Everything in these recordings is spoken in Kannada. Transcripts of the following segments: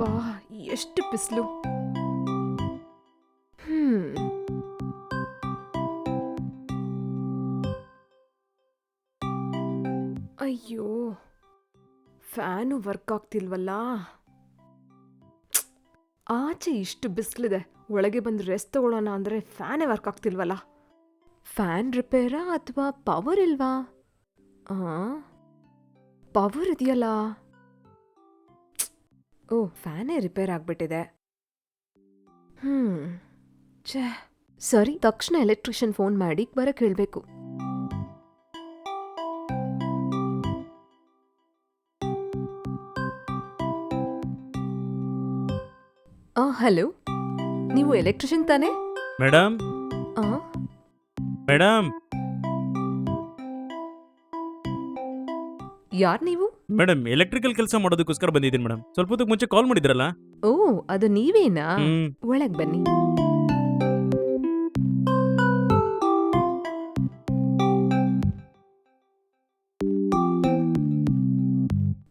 ಬಾ ಎಷ್ಟು ಬಿಸಿಲು. ಅಯ್ಯೋ, ಫ್ಯಾನು ವರ್ಕ್ ಆಗ್ತಿಲ್ವಲ್ಲ. ಆಚೆ ಇಷ್ಟು ಬಿಸಿಲಿದೆ, ಒಳಗೆ ಬಂದು ರೆಸ್ಟ್ ತಗೊಳ್ಳೋಣ ಅಂದರೆ ಫ್ಯಾನೇ ವರ್ಕ್ ಆಗ್ತಿಲ್ವಲ್ಲ. ಫ್ಯಾನ್ ರಿಪೇರಾ ಅಥವಾ ಪವರ್ ಇಲ್ವಾ? ಪವರ್ ಇದೆಯಲ್ಲ? ಓ ಫ್ಯಾನೇ ರಿಪೇರ್ ಆಗ್ಬಿಟ್ಟಿದೆ. ಹ್ಮ್ ಛೇ. ಸರಿ ತಕ್ಷಣ ಎಲೆಕ್ಟ್ರಿಷಿಯನ್ ಫೋನ್ ಮಾಡಿ ಬರಕ್ಕೆ ಹೇಳಬೇಕು. ಆ ಹಲೋ? ನೀವು ಎಲೆಕ್ಟ್ರಿಷಿಯನ್ ತಾನೇ? ಮೇಡಮ್ ಆ? ಮೇಡಮ್ ಯಾರ್ ನೀವು? ಮೇಡಮ್ ಎಲೆಕ್ಟ್ರಿಕಲ್ ಕೆಲಸ ಮಾಡೋದಕ್ಕೋಸ್ಕರ ಬಂದಿದ್ದೀನಿ ಮೇಡಮ್. ಸ್ವಲ್ಪ ಹೊತ್ತಿಗೆ ಮುಂಚೆ ಕಾಲ್ ಮಾಡಿದ್ರಲ್ಲ? ಓ ಅದು ನೀವೇನಾ? ಹ್ಮ್. ಒಳಗ್ ಬನ್ನಿ.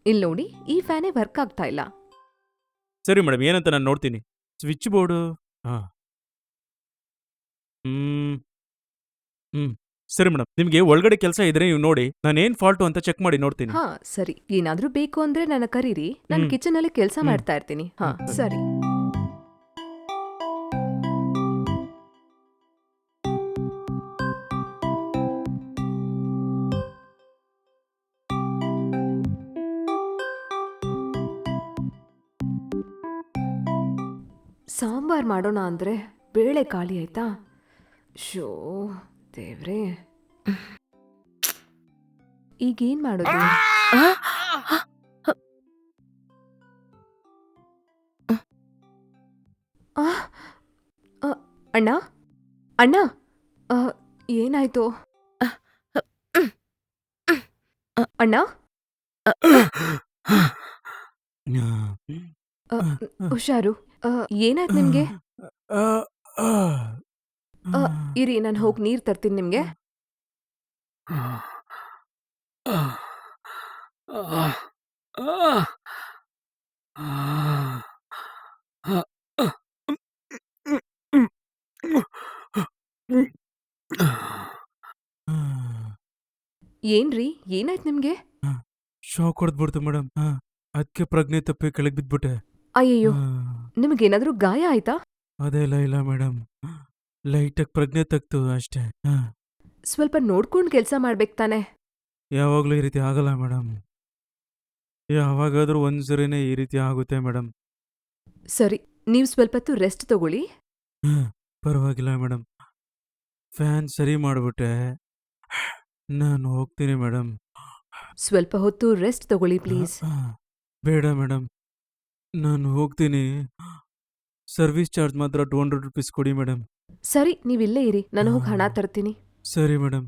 ಇಲ್ಲಿ ನೋಡಿ ಈ ಫ್ಯಾನೇ ವರ್ಕ್ ಆಗ್ತಾ ಇಲ್ಲ. ಸರಿ ಮೇಡಮ್ ಏನಂತ ನಾನು ನೋಡ್ತೀನಿ. ಸ್ವಿಚ್ ಬೋರ್ಡು ಹಾಂ. ಹ್ಮ್. ಹ್ಮ್. ಸರಿ ಮೇಡಮ್ ನಿಮ್ಗೆ ಒಳಗಡೆ ಕೆಲಸ ಇದ್ರೆ ನೀವು ನೋಡಿ ನಾನು ಏನ್ ಫಾಲ್ಟು ಅಂತ ಚೆಕ್ ಮಾಡಿ ನೋಡ್ತೀನಿ. ಹಾ ಸರಿ. ಏನಾದ್ರೂ ಬೇಕು ಅಂದ್ರೆ ನನ್ನ ಕರೀರಿ. ನಾನು ಹ್ಮ್. ಕಿಚನ್ ಅಲ್ಲಿ ಕೆಲಸ ಹ್ಮ್. ಮಾಡ್ತಾ ಇರ್ತೀನಿ. ಹಾ ಸರಿ. ಸಾಂಬಾರ್ ಮಾಡೋಣ ಅಂದ್ರೆ ಬೇಳೆ ಖಾಲಿ ಆಯ್ತಾ? ಶೋ. ದೇವ್ರೇ. ಈಗೇನ್ ಮಾಡೋದು? ಅಣ್ಣ? ಅಣ್ಣ? ಏನಾಯ್ತು? ಅಣ್ಣ? ಹುಷಾರು. ಏನಾಯ್ತು ನಿಮ್ಗೆ? ಇರಿ ನಾನು ಹೋಗಿ ನೀರು ತರ್ತೀನಿ ನಿಮಗೆ. ಏನ್ರಿ ಏನಾಯ್ತು ನಿಮ್ಗೆ? ಶಾಕ್ ಹೊಡೆದ್ಬಿಡ್ತು ಮೇಡಮ್ ಅದಕ್ಕೆ ಪ್ರಜ್ಞೆ ತಪ್ಪಿ ಕೆಳಗೆ ಬಿದ್ಬಿಟ್ಟೆ. ಅಯ್ಯಯ್ಯೋ ಆ, ನಿಮ್ಗೇನಾದ್ರೂ ಗಾಯ ಆಯ್ತಾ? ಅದೆಲ್ಲ ಇಲ್ಲ ಮೇಡಮ್ ಲೈಟಾಗಿ ಪ್ರಜ್ಞೆ ತಗ್ತು ಅಷ್ಟೇ. ಸ್ವಲ್ಪ ನೋಡ್ಕೊಂಡು ಕೆಲಸ ಮಾಡ್ಬೇಕು ತಾನೆ. ಯಾವಾಗ್ಲೂ ಈ ರೀತಿ ಆಗಲ್ಲ ಮೇಡಮ್ ಯಾವಾಗಾದ್ರೂ ಒಂದ್ಸರಿನೇ ಈ ರೀತಿ ಆಗುತ್ತೆ ಮೇಡಮ್ ಸರಿ ನೀವು ಸ್ವಲ್ಪ ಹೊತ್ತು ರೆಸ್ಟ್ ತಗೊಳ್ಳಿ. ಪರವಾಗಿಲ್ಲ ಮೇಡಮ್ ಫ್ಯಾನ್ ಸರಿ ಮಾಡಿಬಿಟ್ಟೆ. ನಾನು ಹೋಗ್ತೀನಿ ಮೇಡಮ್ ಸ್ವಲ್ಪ ಹೊತ್ತು ರೆಸ್ಟ್ ತಗೊಳ್ಳಿ ಪ್ಲೀಸ್. ಬೇಡ ಮೇಡಮ್ ನಾನು ಹೋಗ್ತೀನಿ. ಸರ್ವಿಸ್ ಚಾರ್ಜ್ ಮಾತ್ರ ಟು ಹಂಡ್ರೆಡ್ ರುಪೀಸ್ ಕೊಡಿ ಮೇಡಮ್ ಸರಿ ನೀವಿಲ್ಲೇ ಇರಿ. ನಾನು ಹೋಗಿ ಹಣ ತರ್ತೀನಿ. ಸರಿ ಮೇಡಮ್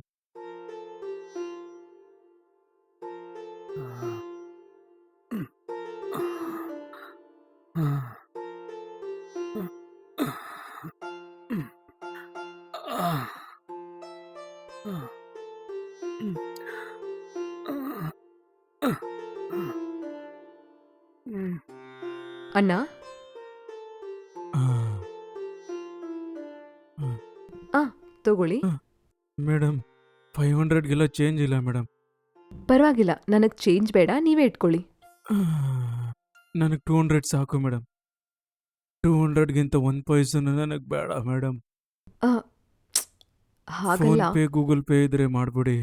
ಅಣ್ಣ ತಗೊಳ್ಳಿ. ಮೇಡಮ್ ಫೈವ್ ಹಂಡ್ರೆಡ್ಗೆಲ್ಲ ಚೇಂಜ್ ಇಲ್ಲ ಮೇಡಮ್ ಪರವಾಗಿಲ್ಲ ನನಗೆ ಚೇಂಜ್ ಬೇಡ ನೀವೇ ಇಟ್ಕೊಳ್ಳಿ. ನನಗೆ ಟೂ ಹಂಡ್ರೆಡ್ ಸಾಕು ಮೇಡಮ್ ಟೂ ಹಂಡ್ರೆಡ್ಗಿಂತ ಒಂದು ಪೈಸನ ನನಗೆ ಬೇಡ ಮೇಡಮ್ ಆ, ಫೋನ್ ಹಾಗಲ್ಲ ಪೇ ಗೂಗಲ್ ಪೇ ಇದ್ರೆ ಮಾಡ್ಬಿಡಿ.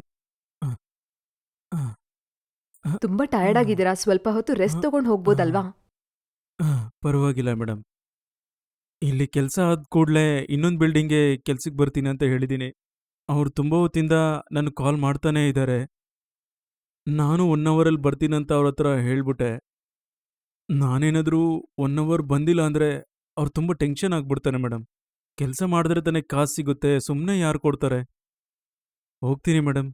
ತುಂಬಾ ಟಯರ್ಡ್ ಆಗಿದ್ದೀರಾ? ಸ್ವಲ್ಪ ಹೊತ್ತು ರೆಸ್ಟ್ ತಗೊಂಡು ಹೋಗ್ಬೋದಲ್ವಾ? ಆ, ಪರವಾಗಿಲ್ಲ ಮೇಡಮ್ ಇಲ್ಲಿ ಕೆಲಸ ಆದ ಕೂಡಲೇ ಇನ್ನೊಂದು ಬಿಲ್ಡಿಂಗ್ಗೆ ಕೆಲ್ಸಕ್ಕೆ ಬರ್ತೀನಿ ಅಂತ ಹೇಳಿದ್ದೀನಿ ಅವ್ರು ತುಂಬ ಹೊತ್ತಿಂದ ನನಗೆ ಕಾಲ್ ಮಾಡ್ತಾನೇ ಇದ್ದಾರೆ ನಾನು ಒನ್ ಅವರಲ್ಲಿ ಬರ್ತೀನಿ ಅಂತ ಅವ್ರ ಹತ್ರ ಹೇಳ್ಬಿಟ್ಟೆ. ನಾನೇನಾದರೂ ಒನ್ ಅವರ್ ಬಂದಿಲ್ಲ ಅಂದರೆ ಅವ್ರು ತುಂಬ ಟೆನ್ಷನ್ ಆಗಿಬಿಡ್ತಾನೆ ಮೇಡಮ್ ಕೆಲಸ ಮಾಡಿದ್ರೆ ತಾನೇ ಕಾಸು ಸಿಗುತ್ತೆ ಸುಮ್ಮನೆ ಯಾರು ಕೊಡ್ತಾರೆ? ಹೋಗ್ತೀನಿ ಮೇಡಮ್